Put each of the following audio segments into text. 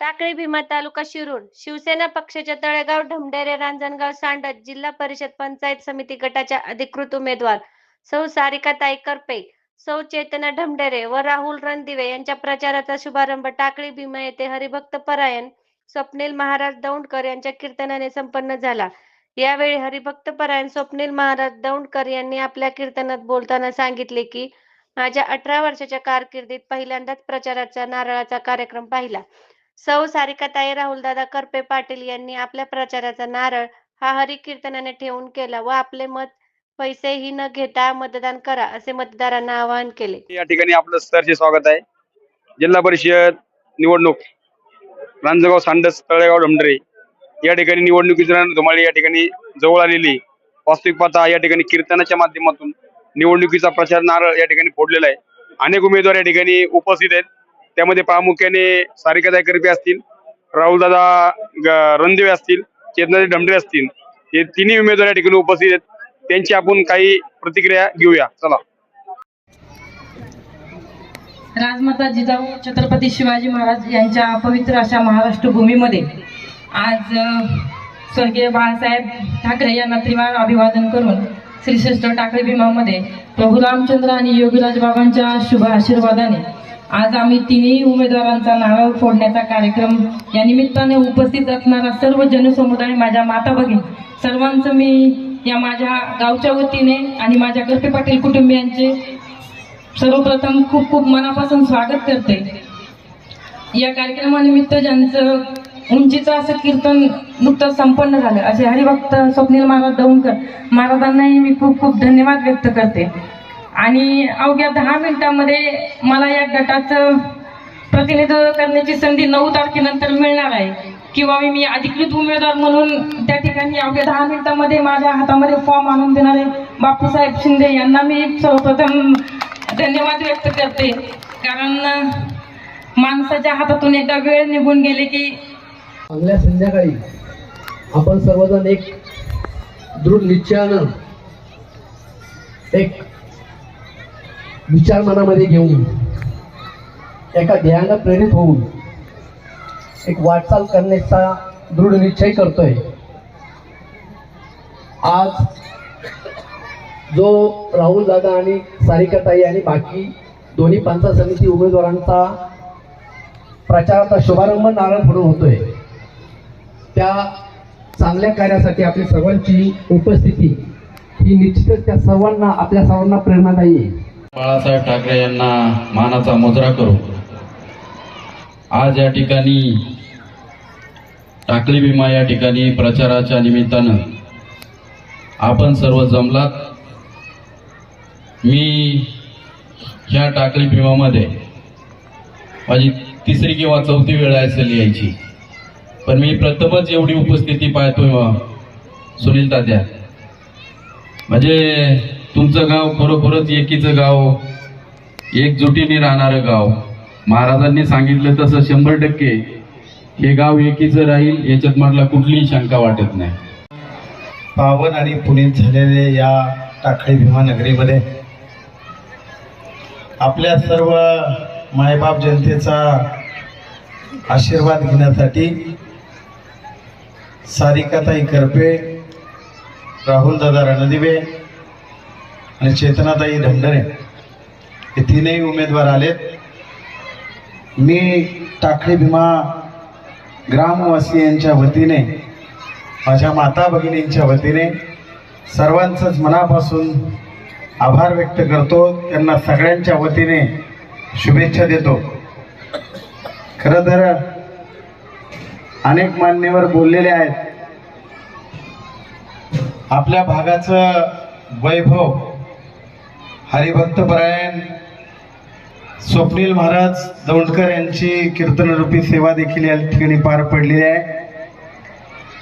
टाकळी भीमा तालुका शिरूर शिवसेना पक्षाच्या तळेगाव ढमढेरे रांजणगाव सांडत जिल्हा परिषद पंचायत समिती गटाच्या अधिकृत उमेदवार सौ सारिकाताई करपे सौ चेतना ढमढेरे व राहुल रणदिवे यांच्या प्रचाराचा शुभारंभ टाकळी भीमा येथे हरिभक्त परायण स्वप्नील महाराज दौंडकर यांच्या कीर्तनाने संपन्न झाला. यावेळी हरिभक्त परायण स्वप्नील महाराज दौंडकर यांनी आपल्या कीर्तनात बोलताना सांगितले की माझ्या अठरा वर्षाच्या कारकिर्दीत पहिल्यांदाच प्रचाराचा नारळाचा कार्यक्रम पाहिला. सौ सारिकाताई राहुलदादा करपे पाटील यांनी आपल्या प्रचाराचा नारळ हा हरिकीर्तनाने ठेवून केला व आपले मत पैसेही न घेता मतदान करा असे मतदारांना आवाहन केले. या ठिकाणी आपलं सरचे स्वागत आहे. जिल्हा परिषद निवडणूक रांजगाव सांडस तळेगाव डमडरे या ठिकाणी निवडणुकीची धुमाळी या ठिकाणी जवळ आलेली वास्तविक पाहता या ठिकाणी कीर्तनाच्या माध्यमातून निवडणुकीचा प्रचार नारळ या ठिकाणी फोडलेला आहे. अनेक उमेदवार या ठिकाणी उपस्थित आहेत. त्यामध्ये प्रामुख्याने सारिकाताई करपे असतील राहुलदादा रणदेवे असतील चेतनाजी ढमडे असतील हे तिन्ही उमेदवार या ठिकाणी उपस्थित आहेत. त्यांची आपण काही प्रतिक्रिया घेऊया. चला. राजमाता जिजाऊ छत्रपती शिवाजी महाराज यांच्या पवित्र अशा महाराष्ट्र भूमीमध्ये आज स्वर्गीय बाळासाहेब ठाकरे यांना त्रिवार अभिवादन करून श्रीश्रेष्ठ टाकळी भीमामध्ये प्रभू रामचंद्र आणि योगीराज बाबांच्या शुभ आशीर्वादाने आज आम्ही तिन्ही उमेदवारांचा नारळ फोडण्याचा कार्यक्रम या निमित्ताने उपस्थित असणारा सर्व जनसमुदाय माझ्या माता भगिनी सर्वांचं मी या माझ्या गावच्या वतीने आणि माझ्या गर्पे पाटील कुटुंबियांचे सर्वप्रथम खूप खूप मनापासून स्वागत करते. या कार्यक्रमानिमित्त ज्यांचं उंचीचं असं कीर्तन नुकतंच संपन्न झालं असे हरिभक्त स्वप्नील महाराज दौंडकर महाराजांनाही मी खूप खूप धन्यवाद व्यक्त करते. आणि अवघ्या दहा मिनिटांमध्ये मला या गटाचं प्रतिनिधित्व करण्याची संधी नऊ तारखेनंतर मिळणार आहे. किंवा मी मी अधिकृत उमेदवार म्हणून त्या ठिकाणी अवघ्या दहा मिनिटांमध्ये माझ्या हातामध्ये फॉर्म आणून देणारे बापूसाहेब शिंदे यांना मी सर्वप्रथम धन्यवाद व्यक्त करते. कारण माणसाच्या हातातून एकदा वेळ निघून गेले की चांगल्या संध्याकाळी आपण सर्वजण एक दृढ निश्चयानं एक विचार मनामध्ये घेऊन एका ध्येयानं प्रेरित होऊन एक वाटचाल करण्याचा दृढ निश्चय करतोय. आज जो राहुल दादा आणि सारिकाताई आणि बाकी दोन्ही पंचायत समिती उमेदवारांचा प्रचाराचा शुभारंभ नारळ म्हणून होतोय. त्या चांगल्या कार्यासाठी आपली सर्वांची उपस्थिती ही निश्चितच त्या सर्वांना आपल्या सर्वांना प्रेरणादायी आहे बाळासाहेब ठाकरे यांना मानाचा मुजरा करू. आज या ठिकाणी टाकली भीमा या ठिकाणी प्रचाराच्या निमित्तानं आपण सर्व जमलात. मी ह्या टाकली भीमामध्ये माझी तिसरी किंवा चौथी वेळ असेल यायची पण मी प्रथमच एवढी उपस्थिती पाहतोय सुनील तात्या. म्हणजे तुमचं गाव खरोखरच एकीचं गाव एकजुटीने राहणारं गाव. महाराजांनी सांगितलं तसं शंभर टक्के. हे गाव एकीचं राहील याच्यात मला कुठलीही शंका वाटत नाही. पावन आणि पुनीत झालेले या टाकळी भीमा नगरीमध्ये आपल्या सर्व मायबाप जनतेचा आशीर्वाद घेण्यासाठी सारिकाताई करपे राहुलदादा रणदिवे आणि चेतनाताई ढमढरे हे तीनही उमेदवार आलेत. मी टाकळी भीमा ग्रामवासियांच्या वतीने माझ्या माता भगिनींच्या वतीने सर्वांचंच मनापासून आभार व्यक्त करतो. त्यांना सगळ्यांच्या वतीने शुभेच्छा देतो. खरं तर अनेक मान्यवर बोललेले आहेत. आपल्या भागाचं वैभव हरिभक्तपरायण स्वप्नील महाराज दौंडकर यांची कीर्तनरूपी सेवा देखील या ठिकाणी पार पडलेली आहे.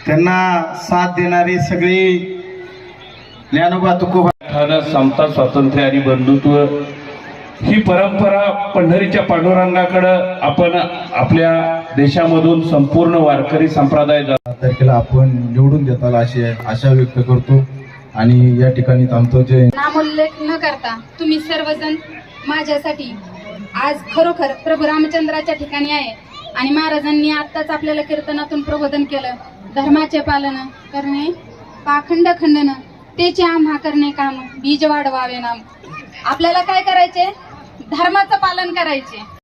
त्यांना साथ देणारी सगळी ज्ञानोबा तुकोबा ठाणं समता स्वातंत्र्य आणि बंधुत्व ही परंपरा पंढरीच्या पांडुरंगाकडं आपण आपल्या देशामधून संपूर्ण वारकरी संप्रदाय तारखेला आपण निवडून देताल अशी आशा व्यक्त करतो. आणि या ठिकाणी थांबतो. जे नामोल्लेख न करता तुम्ही सर्वजण माझ्यासाठी आज खरोखर प्रभू रामचंद्राच्या ठिकाणी आहे. आणि महाराजांनी आत्ताच आपल्याला कीर्तनातून प्रबोधन केलं. धर्माचे पालन करणे पाखंड खंडन तेचे आम्हा करणे काम बीज वाढवावे नाम. आपल्याला काय करायचे? धर्माचं पालन करायचे.